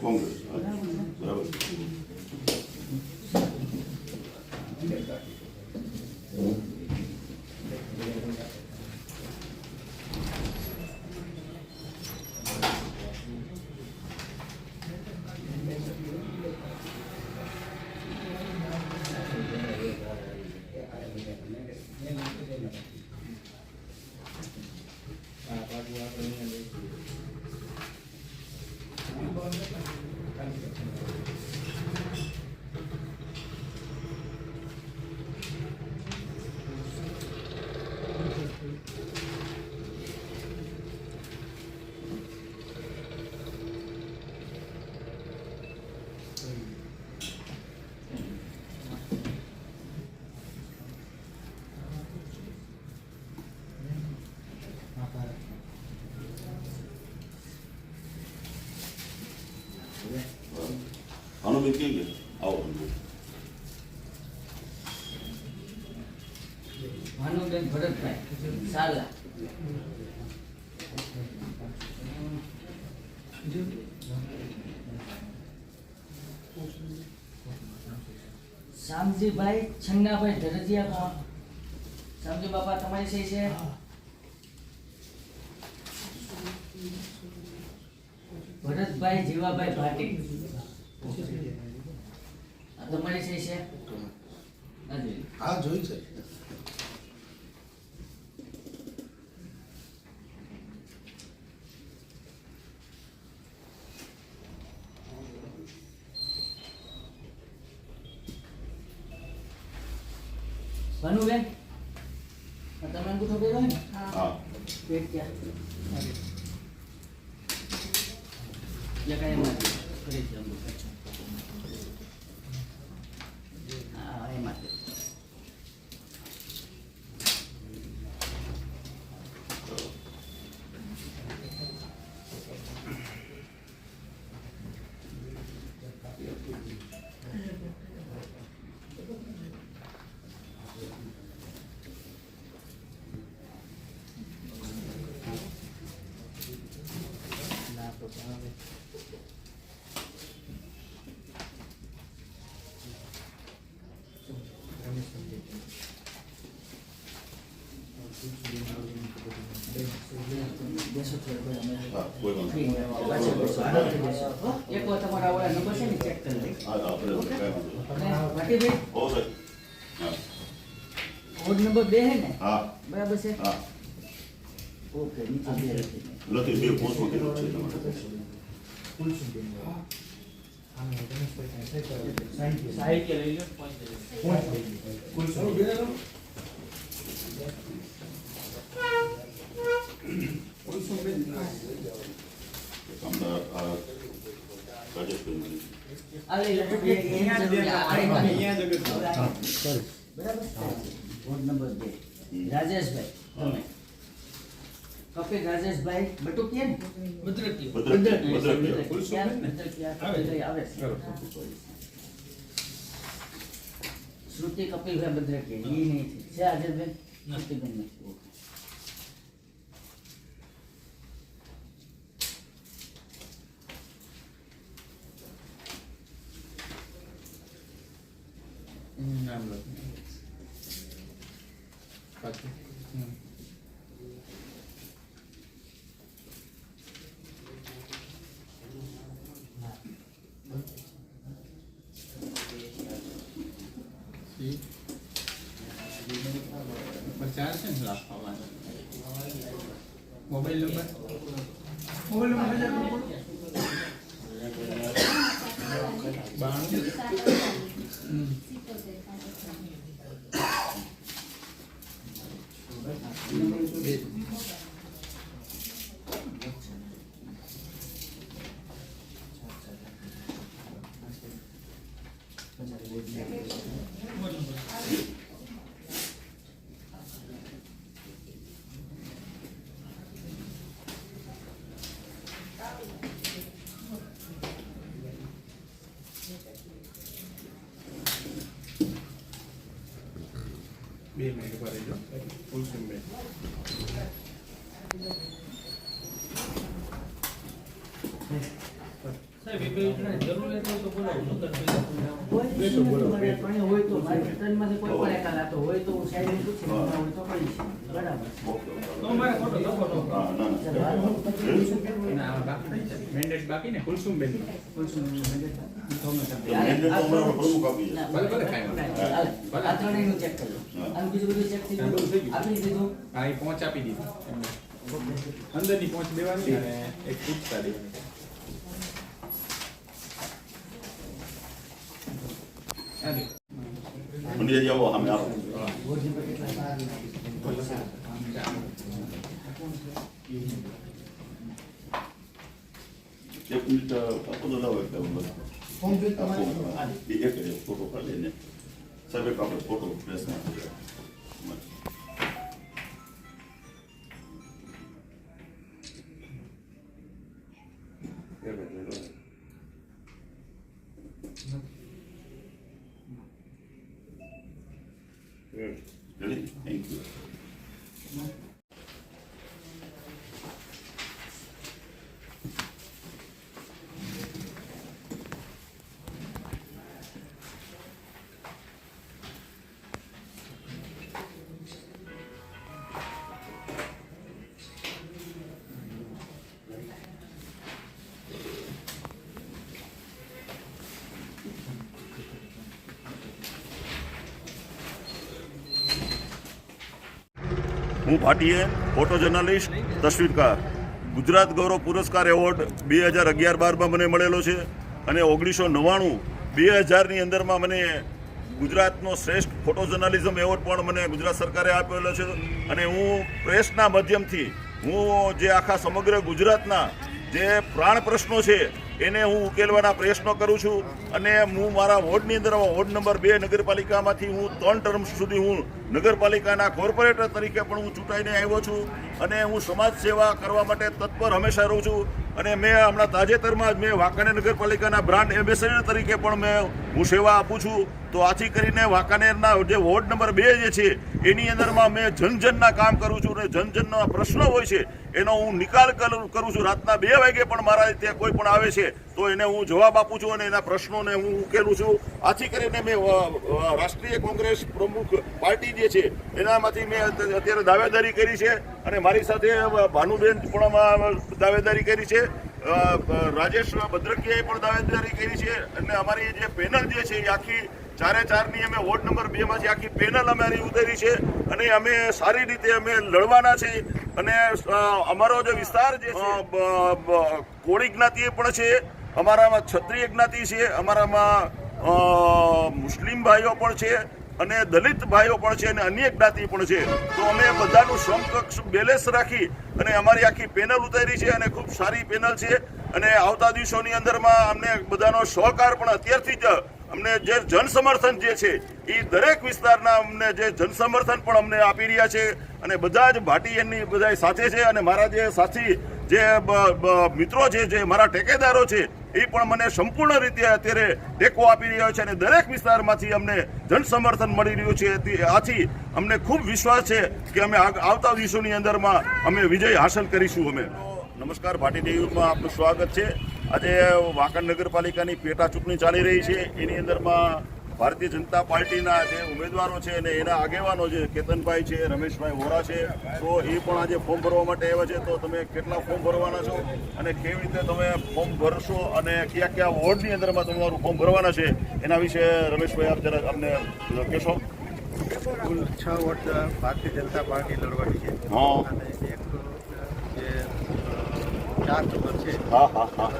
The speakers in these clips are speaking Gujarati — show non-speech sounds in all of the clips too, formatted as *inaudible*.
કોંગ્રેસ. બરાબર ભાનુબેન ક્યાં ગયા આવો ભાનુબેન ભાનુબેન ભરતભાઈ સાલા શામજીભાઈ છન્નાભાઈ ધરજીયા કોણ શામજી બાપા, તમારી સહી છે? ભરતભાઈ જીવાભાઈ ભાટી. આ તમારી છે? છે હા જોઈ છે. ભાનુબેન આ તમે અંગૂઠો પહેરો ને? હા. પેટ ક્યાં? લગાય કરી ફરીથી અંગૂઠો હા એ માટે બેસો થોડો કોઈ અમે હા કોઈ વાંધો ફ્રી નહીં. પાછળ બેસો આરામથી બેસો હો? એક વાર તમારા ઓલા નંબર છે ને ચેક કરી લઈ હા આપણે કાંઈ વાંધો નહીં. ભાટીભાઈ ઓ સાહેબ હા વોર્ડ નંબર બે હે ને હા બરાબર છે હા ઓકે નીચે બે. નથી બે પોસ્ટમાં કર્યું છે તમારે સાહિત્ય લઈ લો અમદાવાદ આ રાજેશભાઈ આ લઈ લો બે અહીંયા જ આ આડી બરાબર નંબર રાજેશભાઈ તમે કપિલ રાજેશભાઈ બટુકિયા ને ભદ્રકીય ભદ્રક ભદ્રક ભદ્રકિયા આવે છે શ્રુતિ કપિલભાઈ ભદ્રકિયા ઈ નહીં છે છે આજેશભાઈ શ્રુતિબેન નથી ઓકે. એનું નામ લખો હમ. ચાર છે ને રાખવાનો મોબાઈલ નંબર મોબાઈલ નંબર બાણું બે મિનિટ ઊભા રહેજો કુલસુમ બેન સાહેબ એ બે જરૂર તો બોલાવો ના ન ના. ના બાકી ને કુલસુમ બેન કુલસુમ મેનેજર ધોમે કરી દે. તો મેનેજર તો અમારો પ્રમુખ આપી છે. ના, ભલે, ભલે, કાંઈ વાંધો નહીં. હાલે. ભલે. આ ત્રણેયનું check કરજો. હા. આનું બીજું બધું check થઈ ગયું? બધું થઈ ગયું. આપી દીધું હા એ પહોંચ આપી દીધી એમને અંદરની પહોંચ દેવાની અને એક પૂછતા દેવાની સામે આવો બોર્ડ નંબર કેટલા? એક મિનિટ આપો તો લાવો આ તમારે ફોન. હાલે. એ એક જ ફોટો પાડીને સાહેબ એક આપણે ફોટો પ્રેસમાં Ready? Thank you. હું ભાટીએ ફોટો જર્નાલિસ્ટ તસવીરકાર ગુજરાત ગૌરવ પુરસ્કાર એવોર્ડ બે હજાર અગિયાર બારમાં મને મળેલો છે અને ઓગણીસો નવ્વાણું બે હજારની અંદરમાં મને ગુજરાતનો શ્રેષ્ઠ ફોટો જર્નાલિઝમ એવોર્ડ પણ મને ગુજરાત સરકારે આપેલો છે. અને હું પ્રેસના માધ્યમથી હું જે આખા સમગ્ર ગુજરાતના જે પ્રાણ પ્રશ્નો છે એને હું ઉકેલવાના પ્રયત્નો કરું છું. અને હું મારા વોર્ડની અંદર વોર્ડ નંબર બે નગરપાલિકામાંથી હું ત્રણ ટર્મ સુધી હું નગરપાલિકાના કોર્પોરેટર તરીકે પણ હું ચૂંટાઈને આવ્યો છું અને હું સમાજ સેવા કરવા માટે તત્પર હંમેશા રહું છું. અને મેં હમણાં તાજેતરમાં જ મેં વાંકાનેર નગરપાલિકાના બ્રાન્ડ એમ્બેસેડર તરીકે પણ મેં હું સેવા આપું છું. તો આથી કરીને વાંકાનેરના જે વોર્ડ નંબર બે જે છે, એની અંદરમાં મેં જનજનના કામ કરું છું. અને જનજનના પ્રશ્નો હોય છે, એનો હું નિકાલ કરું છું. રાતના બે વાગે પણ મારા ત્યાં કોઈ પણ આવે છે, તો એને હું જવાબ આપું છું અને એના પ્રશ્નોને હું ઉકેલું છું. આથી કરીને મેં રાષ્ટ્રીય કોંગ્રેસ પ્રમુખ પાર્ટી જે છે એનામાંથી મેં અત્યારે દાવેદારી કરી છે અને મારી સાથે ભાનુબેન પણ દાવેદારી કરી છે. રાજેશ ભદ્રકિયાએ પણ દાવેદારી કરી છે. અને અમારી જે પેનલ જે છે એ આખી ચારે ચારની અમે વોર્ડ નંબર બે માંથી આખી પેનલ અમારી ઉતરી છે અને અમે સારી રીતે અમે લડવાના છે. અને અમારો જે વિસ્તાર જે કોળી જ્ઞાતિ પણ છે. અમારામાં ક્ષત્રિય જ્ઞાતિ છે. અમારામાં મુસ્લિમ ભાઈઓ પણ છે. અને દલિત ભાઈઓ પણ છે અને અન્ય જ્ઞાતિ પણ છે. તો અમે બધાનું સમકક્ષ બેલેન્સ રાખી અને અમારી આખી પેનલ ઉતારી છે અને ખૂબ સારી પેનલ છે. અને આવતા દિવસોની અંદરમાં અમને બધાનો સહકાર પણ અત્યારથી જ અમને જે જનસમર્થન જે છે, એ દરેક વિસ્તારના અમને જે જનસમર્થન પણ અમને આપી રહ્યા છે. અને બધા જ ભાટી એમની બધા સાથે છે અને મારા જે સાથી, જે મિત્રો છે, જે મારા ટેકેદારો છે એ પણ મને સંપૂર્ણ રીતે અત્યારે ટેકો આપી રહ્યા છે અને દરેક વિસ્તારમાંથી અમને જન સમર્થન મળી રહ્યું છે. આથી અમને ખૂબ વિશ્વાસ છે કે અમે આવતા દિવસોની અંદરમાં અમે વિજય હાંસલ કરીશું અમે. નમસ્કાર, ભાટી ટીવીમાં આપનું સ્વાગત છે. આજે વાંકણ નગરપાલિકાની પેટા ચૂંટણી ચાલી રહી છે. એની અંદરમાં ભારતીય જનતા પાર્ટીના જે ઉમેદવારો છે અને એના આગેવાનો છે કેતનભાઈ છે રમેશભાઈ વોરા છે તો એ પણ આજે ફોર્મ ભરવા માટે આવ્યા છે. તો તમે કેટલા ફોર્મ ભરવાના છો અને કેવી રીતે તમે ફોર્મ ભરશો અને કયા કયા વોર્ડની અંદરમાં તમારું ફોર્મ ભરવાના છે એના વિશે રમેશભાઈ આપ જરા અમને કહેશો. કુલ છ વોટ ભારતીય જનતા પાર્ટી લડવાની છે. હા. અને એક જે ચાર નંબર છે. હા હા હા.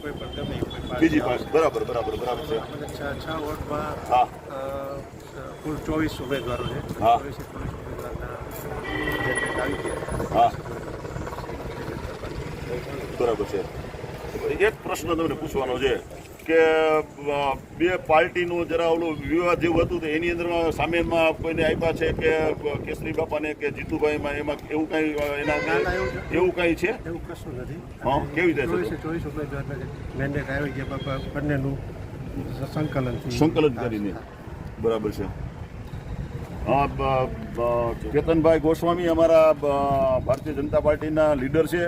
કોઈ પણ ગમે બીજી પાર્ટી બરાબર બરાબર બરાબર છે. છ વોર્ડમાં વોટમાં હા. કુલ ચોવીસ ઉમેદવારો છે. હા. ચોવીસે ચોવીસ ઉમેદવારના આવી ગયા હા. બરાબર છે. એક પ્રશ્ન તમને પૂછવાનો છે. કે બે પાર્ટીનું જરા ઓલું વિવાદ જેવું હતું તો એની અંદરમાં સામેમાં કોઈને આપ્યા છે કે કેસરી બાપાને કે જીતુભાઈમાં એમાં એવું કઈ એના એવું કઈ છે? એવું કશું નથી. હા કેવી રીતે ચોવીસે ચોવીસ ઉમેદવાર મેન્ડેટ આવી ગયા બાપા બંનેનું સંકલન. સંકલન કરીને. બરાબર છે. હા કેતનભાઈ ગોસ્વામી અમારા ભારતીય જનતા પાર્ટીના લીડર છે.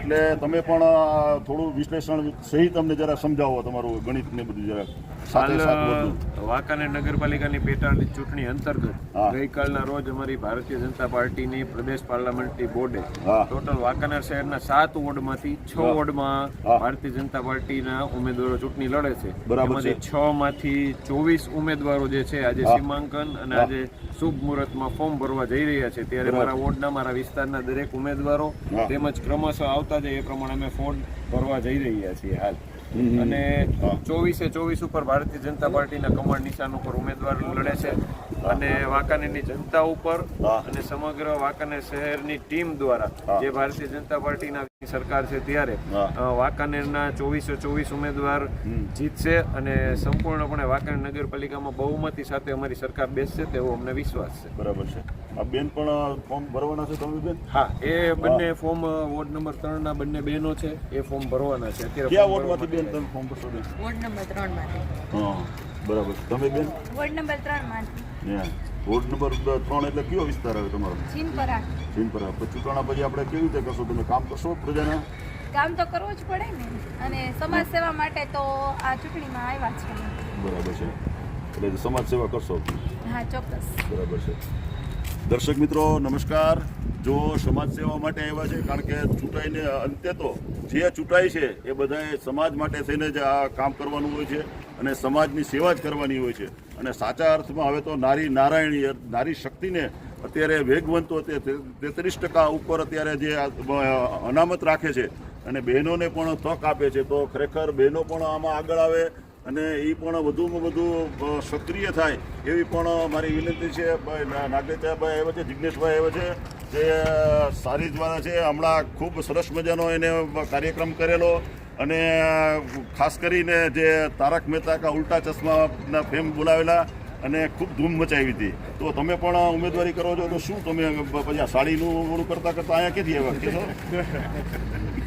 એટલે તમે પણ થોડું વિશ્લેષણ સહિત અમને જરા સમજાવો તમારું ગણિત ને બધું જરા. સાથે વાંકાનેર નગરપાલિકાની પેટાની ચૂંટણી અંતર્ગત ગઈકાલના રોજ અમારી ભારતીય જનતા પાર્ટીની પ્રદેશ પાર્લામેન્ટરી બોર્ડે ટોટલ વાંકાનેર શહેરના સાત વોર્ડમાંથી છ વોર્ડમાં ભારતીય જનતા પાર્ટીના ઉમેદવારો ચૂંટણી લડે છે. બરાબર છ. માંથી ચોવીસ ઉમેદવારો જે છે આજે સીમાંકન અને આજે શુભ મુહૂર્તમાં ફોર્મ ભરવા જઈ રહ્યા છે ત્યારે મારા વોર્ડના મારા વિસ્તારના દરેક ઉમેદવારો તેમજ ક્રમશઃ આવતા જાય એ પ્રમાણે અમે ફોર્મ ભરવા જઈ રહ્યા છીએ હાલ. અને. ચોવીસે ચોવીસ ઉપર ભારતીય જનતા પાર્ટીના કમળ નિશાન ઉપર ઉમેદવાર લડે છે. અને વાંકાનેરની જનતા ઉપર અને સમગ્ર વાંકાનેર શહેરની ટીમ દ્વારા જે ભારતીય જનતા પાર્ટીના સરકાર છે ત્યારે વાંકાનેરના ચોવીસો ચોવીસ ઉમેદવાર જીતશે અને સંપૂર્ણપણે વાંકાનેર નગરપાલિકામાં બહુમતી સાથે અમારી સરકાર બેસશે તેવો અમને વિશ્વાસ છે. બરાબર છે. આ બેન પણ ફોર્મ ભરવાના છે તમે બેન? હા એ બંને ફોર્મ વોર્ડ નંબર ત્રણના બંને બહેનો છે એ ફોર્મ ભરવાના છે. અત્યારે કયા વોર્ડમાંથી બેન તમે ફોર્મ ભરશો વોર્ડ નંબર ત્રણમાંથી હા બરાબર તમે બેન? વોર્ડ નંબર ત્રણમાંથી વોર્ડ નંબર ત્રણ એટલે કયો વિસ્તાર આવે તમારો? ચીનપરા ચીનપરા પછી ચૂંટણા પછી આપણે કેવી રીતે કરશો? તમે કામ કરશો પ્રજાના? કામ તો કરવું જ પડે ને. અને સમાજ સેવા માટે તો આ ચૂંટણીમાં આવ્યા છે. બરાબર છે. એટલે સમાજ સેવા કરશો હા ચોક્કસ. બરાબર છે. દર્શક મિત્રો નમસ્કાર. જો સમાજ સેવા માટે આવ્યા છે કારણ કે ચૂંટાઈને અંતે તો જે ચૂંટાય છે એ બધાએ સમાજ માટે થઈને જ આ કામ કરવાનું હોય છે. અને સમાજની સેવા જ કરવાની હોય છે. અને સાચા અર્થમાં હવે તો નારી નારાયણી નારી શક્તિને અત્યારે વેગવંતો તેત્રીસ ટકા ઉપર અત્યારે જે અનામત રાખે છે અને બહેનોને પણ તક આપે છે, તો ખરેખર બહેનો પણ આમાં આગળ આવે અને એ પણ વધુમાં વધુ સક્રિય થાય એવી પણ મારી વિનંતી છે. નાગરિકભાઈ આવ્યા છે જિજ્ઞેશભાઈ આવ્યા છે, જે સારી દ્વારા છે. હમણાં ખૂબ સરસ મજાનો એને કાર્યક્રમ કરેલો. અને ખાસ કરીને જે તારક મહેતા કા ઉલ્ટા ચશ્માના ફેમ બોલાવેલા અને ખૂબ ધૂમ મચાવી હતી. તો તમે પણ ઉમેદવારી કરો છો તો શું તમે પછી આ સાડીનું ઓળું કરતા કરતા અહીંયા ક્યાંથી આવ્યા? કહેશો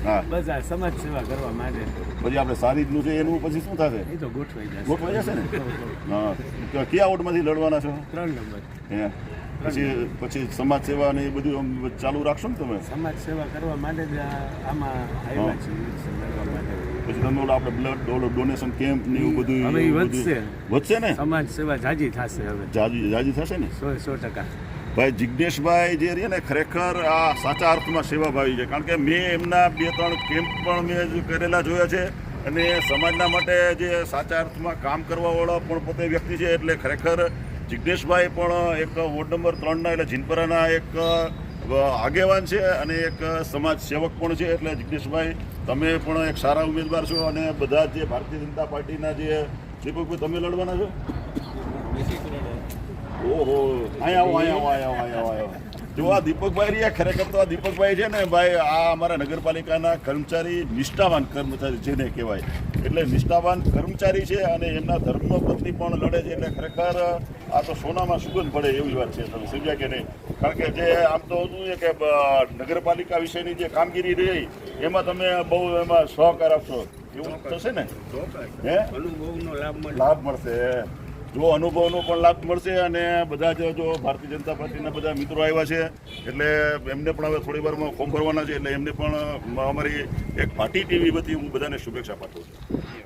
હા. બસ આ સમાજ સેવા કરવા માટે. પછી આપણે સારીનું છે એનું પછી શું થશે? એ તો ગોઠવાઈ જશે. ગોઠવાઈ જશે ને? *laughs* હા. તો કયા વોર્ડમાંથી લડવાના છો? ત્રણ નંબર. હે. પછી પછી સમાજ સેવા ને એ બધું ચાલુ રાખશો ને તમે? સમાજ સેવા કરવા માટે જ આમાં આવ્યા પછી તમે ઓલો આપણે બ્લડ ઓલો ડોનેશન કેમ્પ ને એવું બધું હવે વધશે. વધશે ને? સમાજ સેવા જાજી થશે હવે. જાજી જાજી થશે ને? સો સો ટકા. ભાઈ જિજ્ઞેશભાઈ જે રહીએ ને ખરેખર આ સાચા અર્થમાં સેવાભાવી છે. કારણ કે મેં એમના બે ત્રણ કેમ્પ પણ મેં કરેલા જોયા છે. અને સમાજના માટે જે સાચા અર્થમાં કામ કરવાવાળો પણ પોતે વ્યક્તિ છે. એટલે ખરેખર જિજ્ઞેશભાઈ પણ એક વોર્ડ નંબર ત્રણના એટલે જીનપરાના એક આગેવાન છે અને એક સમાજ સેવક પણ છે. એટલે જિજ્ઞેશભાઈ તમે પણ એક સારા ઉમેદવાર છો અને બધા જ ભારતીય જનતા પાર્ટીના જે દીપકભાઈ તમે લડવાના છો? ઓહો અહીંયા આવો અહીંયા આવો અહીંયા આવો અહીંયા આવો જો આ દીપકભાઈ રહ્યા, ખરેખર તો આ દીપકભાઈ છે ને, ભાઈ, આ અમારા નગરપાલિકાના કર્મચારી નિષ્ઠાવાન કર્મચારી જેને કહેવાય. એટલે નિષ્ઠાવાન કર્મચારી છે અને એમના ધર્મપત્ની પણ લડે છે, એટલે ખરેખર આ તો સોનામાં સુગંધ પડે એવી વાત છે. તમે સમજ્યા કે નહીં? કારણ કે જે આમ તો શું છે કે નગરપાલિકા વિશેની જે કામગીરી રહી એમાં તમે બહુ એમાં સહકાર આપશો. એવું થશે ને? હે? અનુભવનો લાભ લાભ મળશે જો અનુભવનો પણ લાભ મળશે અને બધા જ જો ભારતીય જનતા પાર્ટીના બધા મિત્રો આવ્યા છે એટલે એમને પણ હવે થોડી વારમાં ફોર્મ ભરવાના છે એટલે એમને પણ અમારી એક પાર્ટી ટીવી બધી હું બધાને શુભેચ્છા પાઠવું છું.